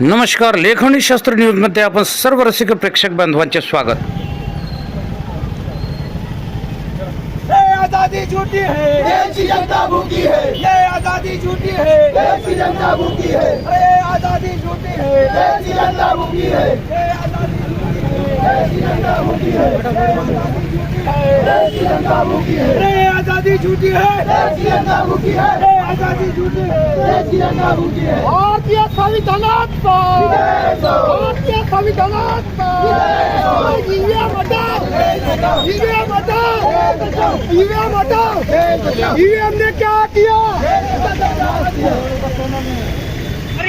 नमस्कार लेखनी शास्त्र न्यूजमध्ये आपण सर्व रसिक प्रेक्षक बांधवांचे स्वागत. आजादी झूठी है देश की जनता भूखी है ये आजादी झूठी है देश की जनता भूखी है ये आजादी झूठी है देश की जनता भूखी है ये आजादी देश की जनता भूखी है देश की जनता भूखी है ये आज़ादी झूठी है। देश की जनता भूखी है आज़ादी झूठी है। देश की है भारतीय भारतीय हटाओ। हटाओ। हटाओ। ईवीएम ने क्या किया?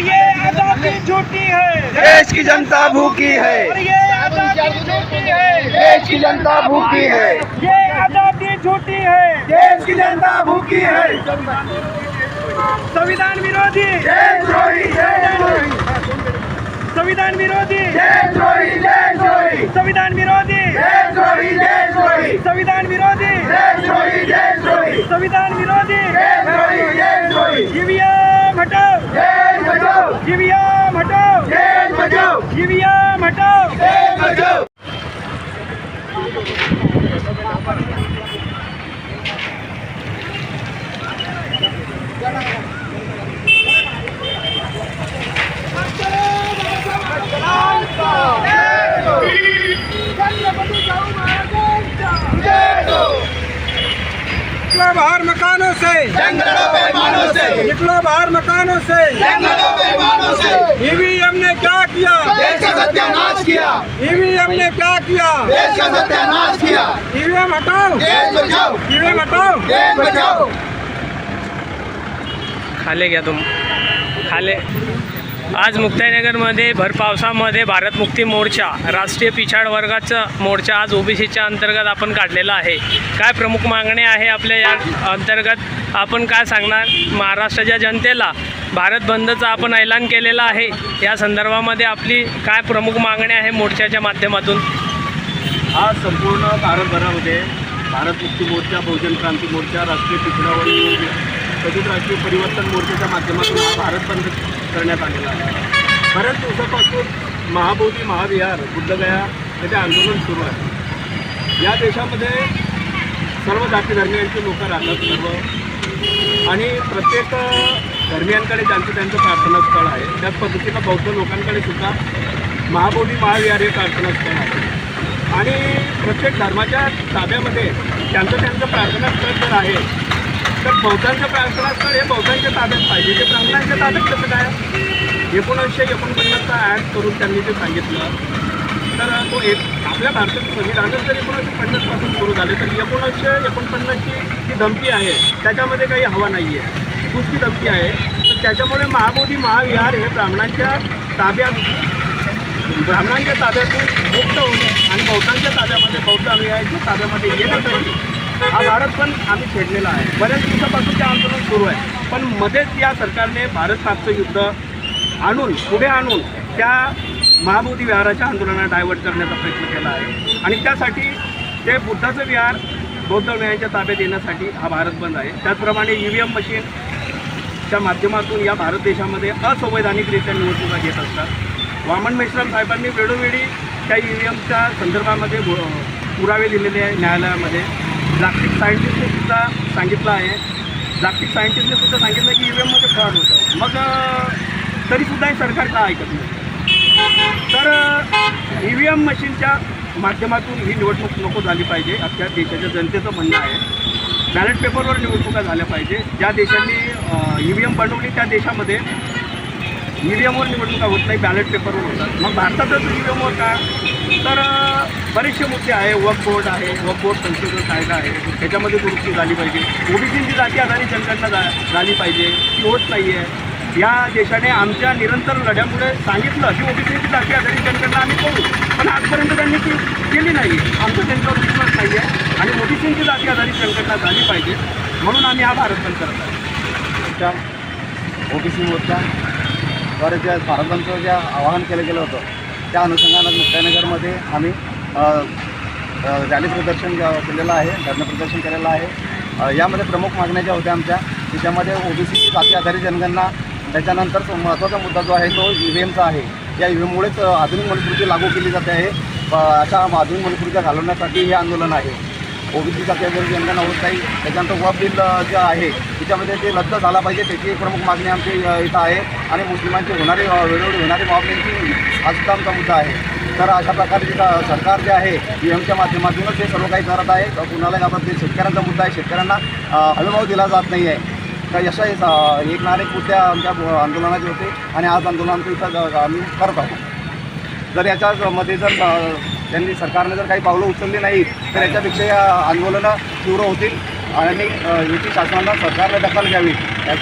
ये आज़ादी झूठी है। देश की जनता भूखी है। है देश की जनता भूखी है। ये आजादी झूठी है। देश की जनता भूखी है। संविधान विरोधी। संविधान विरोधी। संविधान विरोधी। संविधान विरोधी। संविधान विरोधी। निकलो बाहर मकानों से। जंगलों पे मानो से। निकलो बाहर मकानों से। जंगलों पे मानो से। ईवीएम ने क्या किया? देश का सत्यानाश किया। ईवीएम ने क्या किया? देश का सत्यानाश किया। ईवीएम हटाओ। देश बचाओ। ईवीएम हटाओ। देश बचाओ। खाले घ्या तुम। खाले आज मुक्ताईनगरमध्ये भर पावसामध्ये भारत मुक्ती मोर्चा राष्ट्रीय पिछाड वर्गाचा मोर्चा आज ओबीसीच्या अंतर्गत आपण काढलेला आहे. काय प्रमुख मागणी आहे आपल्या या अंतर्गत? आपण काय सांगणार? महाराष्ट्राच्या जनतेला भारत बंदचा आपण ऐलान केलेला आहे. या संदर्भामध्ये आपली काय प्रमुख मागणी आहे मोर्चाच्या माध्यमातून? आज संपूर्ण भारतभरामध्ये भारत मुक्ती मोर्चा बहुजन क्रांती मोर्चा राष्ट्रीय पिछडावर कथित राष्ट्रीय परिवर्तन मोर्चाच्या माध्यमातून हा भारत बंद करण्यात आलेला आहे. बऱ्याच दिवसापासून महाबोधी महाविहार बुद्धगया येथे आंदोलन सुरू आहे. या देशामध्ये सर्व जाती धर्मियांची लोक राहतात सर्व. आणि प्रत्येक धर्मियांकडे ज्यांचं त्यांचं प्रार्थनास्थळ आहे त्याच पद्धतीनं बौद्ध लोकांकडे सुद्धा महाबोधी महाविहार हे प्रार्थनास्थळ आहे. आणि प्रत्येक धर्माच्या ताब्यामध्ये त्यांचं त्यांचं प्रार्थनास्थळ जर आहे तर बौद्धांचं प्रार्थनास्थळ हे बौद्धांच्या ताब्यात पाहिजे. ते ब्राह्मणांच्या ताब्यात कसं काय? एकोणीसशे एकोणपन्नासचा ॲड करून त्यांनी ते सांगितलं. तर तो एक आपल्या भारताचं संविधानच जर एकोणीसशे पन्नासपासून सुरू झाले तर एकोणीसशे एकोणपन्नासची जी धमकी आहे त्याच्यामध्ये काही हवा नाही आहे दुसरी धमकी आहे? तर त्याच्यामुळे महाबोधी महाविहार हे ब्राह्मणांच्या ताब्यात ब्राह्मणांच्या ताब्यातून मुक्त होणे आणि बौद्धांच्या ताब्यामध्ये बौद्ध अनुयायांच्या ताब्यामध्ये येण्यासाठी हा भारत पण आम्ही छेडलेला आहे. बऱ्याच दिवसापासून ते आंदोलन सुरू आहे. पण मध्येच या सरकारने भारत पाकचं युद्ध आणून पुढे आणून त्या महाबोधी विहाराच्या आंदोलनाला डायव्हर्ट करण्याचा प्रयत्न केला आहे. आणि त्यासाठी ते बुद्धाचं विहार बौद्ध अनुयायांच्या ताब्यात येण्यासाठी हा भारत बंद आहे. त्याचप्रमाणे ई व्ही एम मशीनच्या माध्यमातून या भारत देशामध्ये असंवैधानिकरित्या निवडणुका घेत असतात. वामन मेश्राम साहेबांनी वेळोवेळी त्या ई व्ही एमच्या संदर्भामध्ये पुरावे दिलेले आहे न्यायालयामध्ये. जागतिक सायंटिस्टने सुद्धा सांगितलं आहे. जागतिक सायंटिस्टने सुद्धा सांगितलं की ई व्ही एममध्ये फ्रॉड होतं. मग तरीसुद्धा हे सरकार का ऐकत नाही? तर ई व्ही एम मशीनच्या माध्यमातून ही निवडणूक नको झाली पाहिजे. अख्ख्या देशाच्या जनतेचं म्हणणं आहे. बॅलेट पेपरवर निवडणुका झाल्या पाहिजे. ज्या देशांनी ई व्ही एम बनवली त्या देशामध्ये मीडियमवर निवडणुका होत नाही बॅलेट पेपरवर होतात. मग भारतातच ई का? तर बरेचसे मुद्दे आहे वक बोर्ड आहे वक बोर्ड संशोधन कायदा आहे. त्याच्यामध्ये दुरुस्ती झाली पाहिजे. ओबीसीची जाती आधारित जनगणना जा झाली पाहिजे. ती होत नाही आहे या देशाने आमच्या निरंतर लढ्यामुळे सांगितलं की ओबीसीची जाती आधारित जनगणना आम्ही करू पण आजपर्यंत त्यांनी ती केली नाही. आमचा त्यांच्यावर विश्वास नाही आहे आणि ओबीसीची जाती आधारित जनगणना झाली पाहिजे. म्हणून आम्ही हा भारत बंद करत आहे ओबीसी मोर्चा. बऱ्याच महाराजांचं जे आवाहन केलं गेलं होतं त्या अनुषंगानं मुक्तानगरमध्ये आम्ही रॅली प्रदर्शन केलेलं आहे धरणं प्रदर्शन केलेलं आहे. यामध्ये प्रमुख मागण्या ज्या होत्या आमच्या त्याच्यामध्ये ओबीसी जाती आधारित जनगणना त्याच्यानंतर महत्त्वाचा मुद्दा जो आहे तो ई व्ही एमचा आहे. या ई व्ही एममुळेच आधुनिक मनुस्मृती लागू केली जाते आहे. अशा आधुनिक मनुस्मृत्या घालवण्यासाठी हे आंदोलन आहे. ओबीसीचा जाती जनगण होत नाही त्याच्यानंतर वफ बिल जे आहे त्याच्यामध्ये ते रद्द झाला पाहिजे त्याची प्रमुख मागणी आमची इथं आहे. आणि मुस्लिमांची होणारी वेळोवेळी होणारी मागण्यांची हा सुद्धा आमचा मुद्दा आहे. तर अशा प्रकारे का- सरकार जे आहे ई एमच्या माध्यमातूनच हे सर्व काही करत आहे. तर कुणाला घाबरत शेतकऱ्यांचा मुद्दा आहे. शेतकऱ्यांना अ, हमीभाव दिला जात नाही आहे तर अशा एक ना एक मुद्दे आमच्या आंदोलनाचे होते. आणि आज आंदोलन आमचं इथं आम्ही करत आहोत. जर याच्यामध्ये जर त्यांनी सरकारने जर काही पावलं उचलली नाही तर याच्यापेक्षा या आंदोलनं तीव्र होतील. आणि युती याची शासनाला सरकारने दखल घ्यावी. या-